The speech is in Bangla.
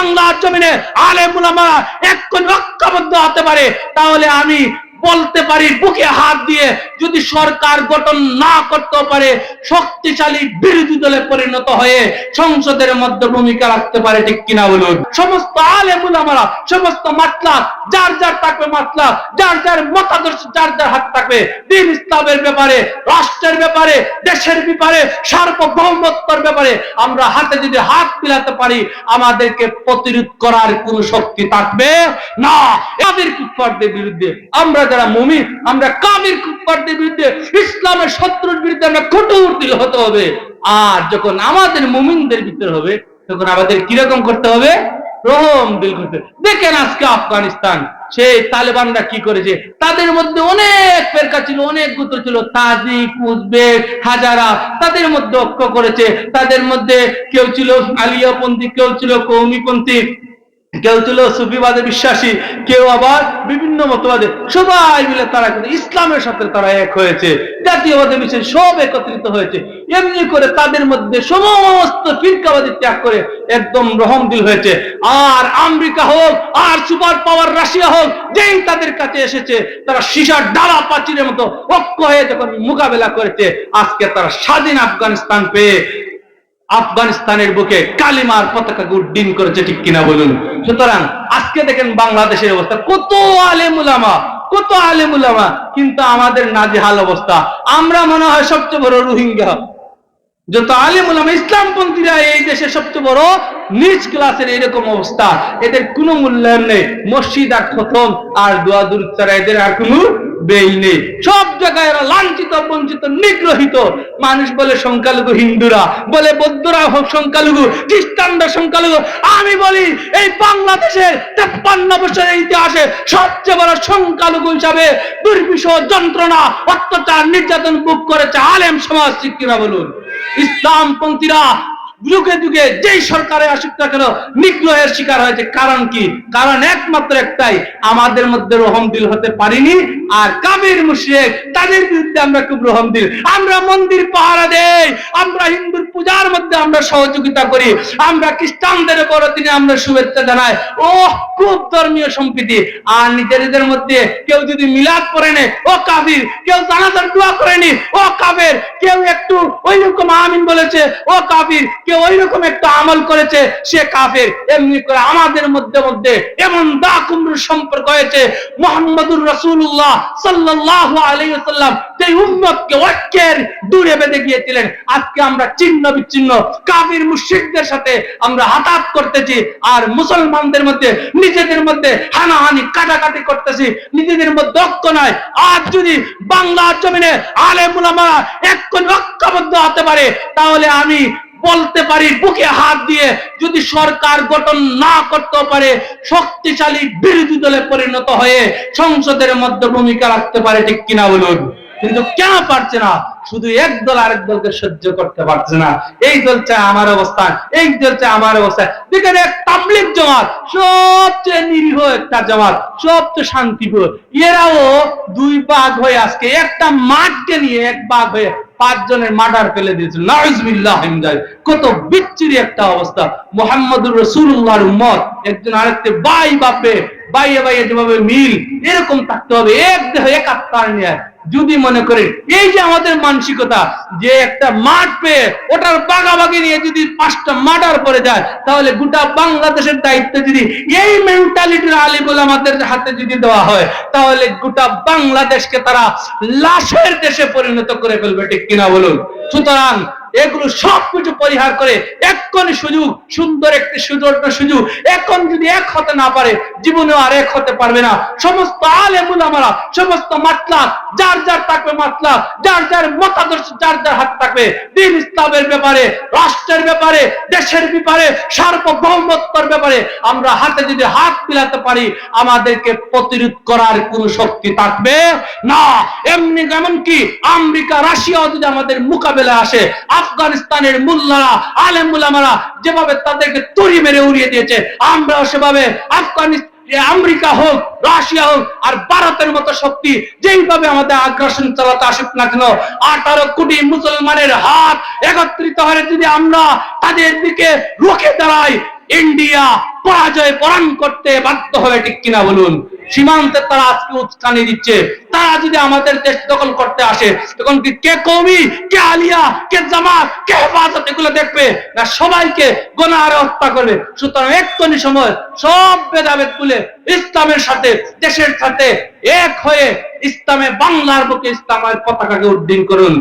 বাংলার জমিনে আলেমুলামা এক্ষুনি ঐক্যবদ্ধ হতে পারে তাহলে আমি বলতে পারি, বুকে হাত দিয়ে যদি সরকার গঠন না করতে পারে, শক্তিশালী বিরোধী দলে পরিণত হয়ে সংসদের মধ্যে ভূমিকা রাখতে পারে, ঠিক কিনা বলুন? সমস্ত আলেমুল আমরা, সমস্ত মাতলা, যার যার থাকবে মাতলা, যার যার মতাদর্শ, যার যার হাত থাকবে, দিন ইসলামের ব্যাপারে, রাষ্ট্রের ব্যাপারে, দেশের ব্যাপারে, সার্বভৌমত্বর ব্যাপারে আমরা হাতে যদি হাত মিলাতে পারি, আমাদেরকে প্রতিরোধ করার কোন শক্তি থাকবে না। এদের কুফারদের বিরুদ্ধে আমরা যারা মুমিন, আমরা কাবির কুফারদের বিরুদ্ধে, ইসলামের শত্রুর বিরুদ্ধে আমরা কঠোর হতে হবে। আর যখন আমাদের মুমিনদের ভিতরে হবে, তখন আমাদের কীরকম করতে হবে? রহম দিল করতে দেখেন আজকে আফগানিস্তান, সেই তালেবানরা কি করেছে? তাদের মধ্যে অনেক ফেরকা ছিল, অনেক গোত্র ছিল, তাজিক, উজবেক, হাজারা, তাদের মধ্যে ঐক্য করেছে। তাদের মধ্যে কেউ ছিল আলিয়াপন্থী, কেউ ছিল কৌমিপন্থী। কেউ ছিল সুফিবাদে বিশ্বাসী, কেউ আবার বিভিন্ন মতবাদে। সবাই মিলে তারা কিন্তু ইসলামের সাথে তারা এক হয়েছে। জাতীয়বাদে বিশ্বাসী সব একত্রিত হয়েছে। এমনি করে তাদের মধ্যে সমস্ত ফিরকাবাদী ত্যাগ করে একদম রহমদিল হয়েছে। আর আমেরিকা হোক, আর সুপার পাওয়ার রাশিয়া হোক, যেই তাদের কাছে এসেছে, তারা সিসার ডালা পাচিরের মতো ঐক্য হয়ে যখন মোকাবেলা করেছে, আজকে তারা স্বাধীন আফগানিস্তান পেয়ে আফগানিস্তানের বুকে কালিমার পতাকা ডিম করেছে ঠিক কিনা বলুন। সুতরাং আজকে দেখেন বাংলাদেশের অবস্থা। কত আলেমুলামা কত আলেমুলামা কিন্তু আমাদের নাজেহাল অবস্থা। আমরা মনে হয় সবচেয়ে বড় রোহিঙ্গা। যত আলেমুলামা ইসলামপন্থীরা এই দেশে সবচেয়ে বড় নিচ ক্লাসের এরকম অবস্থা, এদের কোনো মূল্যায়ন নেই। মসজিদ আর খতম, আর দোয়া ছাড়া এদের আর কোনো নেই। সব জায়গায় এরা লাঞ্ছিত, বঞ্চিত, নিগ্রহিত। মানুষ বলে সংখ্যালঘু হিন্দুরা, বলে বৌদ্ধরা হোক সংখ্যালঘু, খ্রিস্টানরা সংখ্যালঘু। আমি বলি, এই বাংলাদেশের তেপ্পান্ন বছরের ইতিহাসে সবচেয়ে বড় সংখ্যালঘু হিসাবে দুর্বিষহ যন্ত্রণা, অত্যাচার, নির্যাতন বুক করেছে আলেম সমাজ। শিক্ষিরা বলুন? ইসলামপন্থীরা যুগে যুগে যেই সরকারে আসুক না কেন নিগ্রহের শিকার হয়েছে কারণ কি? কারণ একমাত্র একটাই, আমাদের মধ্যে রহম দিল হতে পারিনি আর কাবির মুশরিক তাদের বিরুদ্ধে আমরা খুব রহম দিল। আমরা মন্দির পাহারা দেই, আমরা হিন্দুর পূজার মধ্যে আমরা সহযোগিতা করি, আমরা খ্রিস্টানদের বড়দিনে আমরা শুভেচ্ছা জানাই। ও খুব ধর্মীয় সম্প্রীতি। আর নিজেদের মধ্যে কেউ যদি মিলাদ করে নে, ও কাবির, কেউ জানাজার দোয়া করেনি ও কাবের, কেউ একটু ওই রকম আমিন বলেছে, ও কাবির কেউ ওই রকম একটু আমল করেছে, সে কাফের। এমনি করে আমাদের মধ্যে মধ্যে এমন দা কুমড়ুর সম্পর্ক হয়েছে। মোহাম্মদুর রসুল্লাহ সাল্লাল্লাহু আলাইহি ওয়াসাল্লাম সেই উম্মতকে ঐক্যের দূরে বেঁধে গিয়েছিলেন। আজকে আমরা চিহ্ন বিচ্ছিন্ন কাবির মুশরিকদের সাথে আমরা হাতাত করতেছি আর মুসলমানদের মধ্যে, নিজেদের মধ্যে হানাহানি, কাটাকাটি করতেছি। নিজেদের মধ্যে ঐক্য নয় আজ যদি বাংলার জমিনে আলেমুলামারা এক্ষুনি ঐক্যবদ্ধ হতে পারে, তাহলে আমি বলতে পারি, বুকে হাত দিয়ে যদি সরকার গঠন না করতে পারে, শক্তিশালী বিরোধী দলে পরিণত হয়ে সংসদের মধ্যে ভূমিকা রাখতে পারে, ঠিক কিনা বলুন? কিন্তু কেন পারছে না? শুধু এক দল আরেক দলকে সহ্য করতে পারছে না। এই দল চায় আমার অবস্থান এই দল চায় আমার অবস্থান দেখেন এক তাবলিক জমাত, সবচেয়ে নিরীহ একটা জমাত, সবচেয়ে শান্তিপুর এরাও দুই ভাগ হয়ে আজকে একটা মাঠকে নিয়ে এক ভাগ হয়ে পাঁচজনের মার্ডার ফেলে দিয়েছিল। কত বিচ্ছিরি একটা অবস্থা। মোহাম্মদুর রসুল্লাহর উম্মত। একজন আরেকটি বাই বাপে, বাইয়ে বাইয়ে যেভাবে মিল, এরকম থাকতে হবে। এক দেহ, এক আত্মার নিয়ে যদি মনে করেন, এই যে আমাদের মানসিকতা, যে একটা মাঠ পেয়ে ওটার বাগাবাগি নিয়ে যদি পাঁচটা মার্ডার পরে যায়, তাহলে গোটা বাংলাদেশের দায়িত্ব যদি এই মেন্টালিটির আলিবুল আমাদের হাতে যদি দেওয়া হয়, তাহলে গোটা বাংলাদেশকে তারা লাশের দেশে পরিণত করে ফেলবে, ঠিক কিনা বলুন? সুতরাং এগুলো সবকিছু পরিহার করে এক্ষণি সুযোগ, সুন্দর একটি সুযোগ সুযোগ। এখন যদি এক হতে না পারে, জীবনেও আর এক হতে পারবে না। সমস্ত আলেমুল আমরা সমস্ত মাতলা যার যার থাকবে মাতলা যার যার মতাদর্শ, যার যার হাত থাকবে। দিন ইসলামের ব্যাপারে, রাষ্ট্রের ব্যাপারে, দেশের ব্যাপারে, সার্বভৌমত্বর ব্যাপারে আমরা হাতে যদি হাত মিলাতে পারি, আমাদেরকে প্রতিরোধ করার কোন শক্তি থাকবে না। এমনি এমনকি আমেরিকা, রাশিয়াও যদি আমাদের মোকাবেলা আসে আফগানিস্তানের মুল্লারা আলেম মুলামারা যেভাবে তাদেরকে তরি মেরে উড়িয়ে দিয়েছে আমরাও সেভাবে আফগানিস্তান আমেরিকা হোক, রাশিয়া হোক, আর ভারতের মতো শক্তি যেইভাবে আমাদের আগ্রাসন চালাতে আসুক না কেন, আঠারো কোটি মুসলমানের হাত একত্রিত হয়ে যদি আমরা তাদের দিকে রুখে দাঁড়াই, ইন্ডিয়া পরাজয় পরাণ করতে বাধ্য হবে, ঠিক কিনা বলুন? সীমান্তে তারা আজকে উস্কানি দিচ্ছে। তারা যদি আমাদের দেশ দখল করতে আসে, তখন কি কৌমি কে আলিয়া, কে জামাত, কে হেফাজত, এগুলো দেখবে না সবাইকে গোনাহারে হত্যা করবে। সুতরাং এক্ষুনি সময় সব ভেদাভেদ তুলে ইসলামের সাথে, দেশের সাথে এক হয়ে ইসলামে বাংলার বুকে ইসলামের পতাকাকে উদ্দিন করুন।